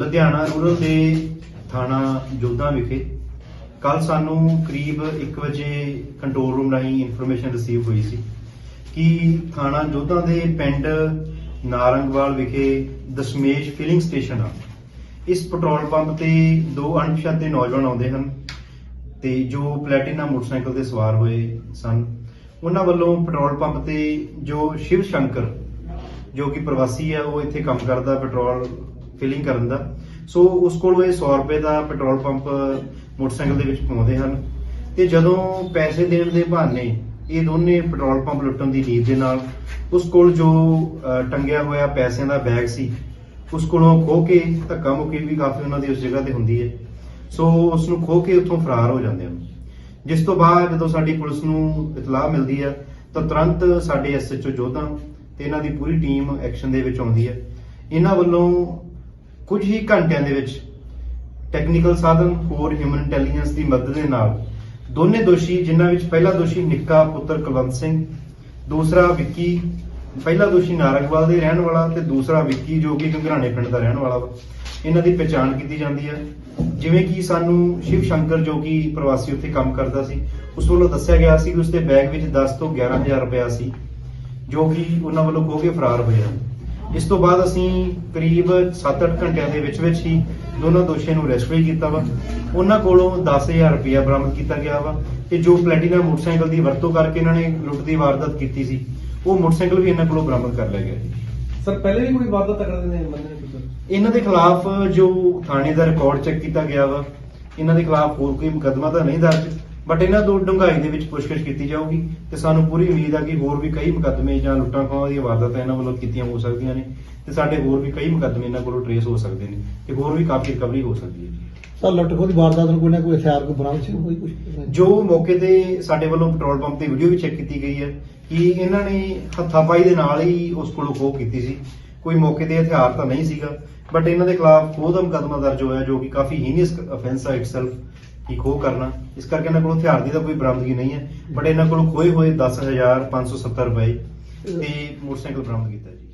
Ludhiana rural ਦੇ ਥਾਣਾ ਜੋਧਾ ਵਿਖੇ ਕੱਲ ਸਾਨੂੰ ਕਰੀਬ 1 ਵਜੇ ਕੰਟਰੋਲ ਰੂਮ ਰਾਹੀਂ ਇਨਫੋਰਮੇਸ਼ਨ ਰਿਸੀਵ ਹੋਈ ਸੀ ਕਿ ਥਾਣਾ ਜੋਧਾ ਦੇ ਪਿੰਡ ਨਾਰੰਗਵਾਲ ਵਿਖੇ ਦਸ਼ਮੇਸ਼ ਫਿਲਿੰਗ ਸਟੇਸ਼ਨ ਆ। ਇਸ ਪੈਟਰੋਲ ਪੰਪ ਤੇ ਦੋ ਅਣਪਛਾਤੇ ਨੌਜਵਾਨ ਆਉਂਦੇ ਹਨ ਤੇ ਜੋ ਪਲੈਟੀਨਾ ਮੋਟਰਸਾਈਕਲ ਤੇ ਸਵਾਰ ਹੋਏ ਸਨ। ਉਹਨਾਂ ਵੱਲੋਂ ਪੈਟਰੋਲ ਪੰਪ ਤੇ ਜੋ ਸ਼ਿਵ ਸ਼ੰਕਰ, ਜੋ ਕਿ ਪ੍ਰਵਾਸੀ ਹੈ ਉਹ ਇੱਥੇ ਕੰਮ ਕਰਦਾ ਪੈਟਰੋਲ ਫਿਲਿੰਗ ਕਰਨ ਦਾ। ਸੋ ਉਸ ਕੋਲੋਂ ਇਹ 100 ਰੁਪਏ ਦਾ ਪੈਟਰੋਲ ਪੰਪ ਮੋਟਰਸਾਈਕਲ ਦੇ ਵਿੱਚ ਪਾਉਂਦੇ ਹਨ। ਤੇ ਜਦੋਂ ਪੈਸੇ ਦੇਣ ਦੇ ਬਹਾਨੇ ਇਹ ਦੋਨੇ ਪੈਟਰੋਲ ਪੰਪ ਲੁੱਟਣ ਦੀ ਨੀਤ ਦੇ ਨਾਲ, ਉਸ ਕੋਲ ਜੋ ਟੰਗਿਆ ਹੋਇਆ ਪੈਸਿਆਂ ਦਾ ਬੈਗ ਸੀ, ਉਸ ਕੋਲੋਂ ਖੋ ਕੇ ਧੱਕਾ ਮੁੱਕੀ ਵੀ ਕਾਫੀ ਉਹਨਾਂ ਦੀ ਉਸ ਜਗ੍ਹਾ ਤੇ ਹੁੰਦੀ ਹੈ। ਸੋ ਉਸ ਨੂੰ ਖੋ ਕੇ ਉੱਥੋਂ ਫਰਾਰ ਹੋ ਜਾਂਦੇ ਹਨ। ਜਿਸ ਤੋਂ ਬਾਅਦ ਜਦੋਂ ਸਾਡੀ ਪੁਲਿਸ ਨੂੰ ਇਤਲਾਹ ਮਿਲਦੀ ਹੈ, ਤਾਂ ਤੁਰੰਤ ਸਾਡੇ ਐਸਐਚਓ ਜੋਧਾ ਤੇ ਇਹਨਾਂ ਦੀ ਪੂਰੀ ਟੀਮ ਐਕਸ਼ਨ ਦੇ ਵਿੱਚ ਆਉਂਦੀ ਹੈ। ਇਹਨਾਂ ਵੱਲੋਂ ਕੁਝ ਹੀ ਘੰਟਿਆਂ ਦੇ ਵਿੱਚ ਟੈਕਨੀਕਲ ਸਾਧਨ ਹੋਰ ਹਿਊਮਨ ਇੰਟੈਲੀਜੈਂਸ ਦੀ ਮਦਦ ਦੇ ਨਾਲ ਦੋਨੇ ਦੋਸ਼ੀ, ਜਿਨ੍ਹਾਂ ਵਿੱਚ ਪਹਿਲਾ ਦੋਸ਼ੀ ਨਿੱਕਾ ਪੁੱਤਰ ਕੁਲਵੰਤ ਸਿੰਘ, ਦੂਸਰਾ ਵਿੱਕੀ, ਪਹਿਲਾ ਦੋਸ਼ੀ ਨਾਰਗਵਾਲ ਦੇ ਰਹਿਣ ਵਾਲਾ ਤੇ ਦੂਸਰਾ ਵਿੱਕੀ ਜੋ ਕਿ ਘੰਗਰਾਣੇ ਪਿੰਡ ਦਾ ਰਹਿਣ ਵਾਲਾ ਵਾ। ਇਹਨਾਂ ਦੀ ਪਛਾਣ ਕੀਤੀ ਜਾਂਦੀ ਹੈ। ਜਿਵੇਂ ਕਿ ਸਾਨੂੰ ਸ਼ਿਵ ਸ਼ੰਕਰ ਜੋ ਕਿ ਪ੍ਰਵਾਸੀ ਉੱਥੇ ਕੰਮ ਕਰਦਾ ਸੀ, ਉਸ ਵੱਲੋਂ ਦੱਸਿਆ ਗਿਆ ਸੀ ਕਿ ਉਸਦੇ ਬੈਗ ਵਿੱਚ 10 ਤੋਂ 11000 ਰੁਪਇਆ ਸੀ, ਜੋ ਕਿ ਉਹਨਾਂ ਵੱਲੋਂ ਖੋ ਕੇ ਫਰਾਰ ਹੋਏ ਹਨ। ਇਸ ਤੋਂ ਬਾਅਦ ਅਸੀਂ ਕਰੀਬ 7-8 ਘੰਟਿਆਂ ਦੇ ਵਿੱਚ ਵਿੱਚ ਹੀ ਦੋਨੋਂ ਦੋਸ਼ੀਆਂ ਨੂੰ ਅਰੈਸਟ ਵੀ ਕੀਤਾ ਵਾ। ਉਹਨਾਂ ਕੋਲੋਂ 10000 ਰੁਪਇਆ ਬਰਾਮਦ ਕੀਤਾ ਗਿਆ ਵਾ ਤੇ ਜੋ ਪਲੈਟੀਨਾ ਮੋਟਰਸਾਈਕਲ ਦੀ ਵਰਤੋਂ ਕਰਕੇ ਇਹਨਾਂ ਨੇ ਲੁੱਟ ਦੀ ਵਾਰਦਾਤ ਕੀਤੀ ਸੀ ਉਹ ਮੋਟਰਸਾਈਕਲ ਵੀ ਇਹਨਾਂ ਕੋਲੋਂ ਬਰਾਮਦ ਕਰ ਲਿਆ ਗਿਆ ਸਰ ਪਹਿਲੇ ਵੀ ਕੋਈ ਵਾਰਦਾਤ ਕਰਦੇ ਨੇ ਬੰਦੇ ਨੇ ਇਹਨਾਂ ਦੇ ਖਿਲਾਫ ਜੋ ਥਾਣੇ ਦਾ ਰਿਕਾਰਡ ਚੈੱਕ ਕੀਤਾ ਗਿਆ ਵਾ ਇਹਨਾਂ ਦੇ ਖਿਲਾਫ ਹੋਰ ਕੋਈ ਮੁਕੱਦਮਾ ਤਾਂ ਨਹੀਂ ਦਰਜ। ਬਟ ਇਹਨਾਂ ਤੋਂ ਡੂੰਘਾਈ ਦੇ ਵਿੱਚ ਪੁੱਛਗਿੱਛ ਕੀਤੀ ਜਾਊਗੀ ਤੇ ਸਾਨੂੰ ਪੂਰੀ ਉਮੀਦ ਆ ਕਿ ਹੋਰ ਵੀ ਕਈ ਮੁਕੱਦਮੇ ਜਾਂ ਲੁੱਟਾਂ ਖੋਹਾਂ ਦੀਆਂ ਵਾਰਦਾਤਾਂ ਇਹਨਾਂ ਵੱਲੋਂ ਕੀਤੀਆਂ ਹੋ ਸਕਦੀਆਂ ਨੇ ਤੇ ਸਾਡੇ ਹੋਰ ਵੀ ਕਈ ਮੁਕੱਦਮੇ ਇਹਨਾਂ ਕੋਲੋਂ ਟਰੇਸ ਹੋ ਸਕਦੇ ਨੇ ਤੇ ਹੋਰ ਵੀ ਕਾਫੀ ਰਿਕਵਰੀ ਹੋ ਸਕਦੀ ਹੈ ਜੀ। ਸਰ ਲੁੱਟ ਖੋਹ ਦੀ ਵਾਰਦਾਤ ਨੂੰ ਕੋਈ ਨਾ ਕੋਈ ਹਥਿਆਰ ਕੋਈ ਬਰਾਮਦ ਸੀ ਕੋਈ ਕੁਝ ਜੋ ਮੌਕੇ ਤੇ ਸਾਡੇ ਵੱਲੋਂ ਪੈਟਰੋਲ ਪੰਪ ਤੇ ਵੀਡੀਓ ਵੀ ਚੈੱਕ ਕੀਤੀ ਗਈ ਹੈ ਕਿ ਇਹਨਾਂ ਨੇ ਹੱਥਾਪਾਈ ਦੇ ਨਾਲ ਹੀ ਉਸ ਕੋਲੋਂ ਖੋਹ ਕੀਤੀ ਸੀ। ਕੋਈ ਮੌਕੇ ਤੇ ਹਥਿਆਰ ਤਾਂ ਨਹੀਂ ਸੀਗਾ ਬਟ ਇਹਨਾਂ ਦੇ ਖਿਲਾਫ ਖੋਹ ਦਾ ਮੁਕੱਦਮਾ ਦਰਜ ਹੋਇਆ ਜੋ ਕਿ ਕਾਫੀ ਹੀਨੀਅਸ ਅਫੈਂਸ ਹੈ ਇਟਸੈਲਫ ਕਿ ਖੋਹ ਕਰਨਾ। ਇਸ ਕਰਕੇ ਇਹਨਾਂ ਕੋਲ ਹਥਿਆਰ ਦੀ ਤਾਂ ਕੋਈ ਬਰਾਮਦਗੀ ਨਹੀਂ ਹੈ। ਬਟ ਇਹਨਾਂ ਕੋਲੋਂ ਖੋਏ ਹੋਏ 10570 ਰੁਪਏ ਤੇ ਮੋਟਰਸਾਈਕਲ ਬਰਾਮਦ ਕੀਤਾ ਜੀ।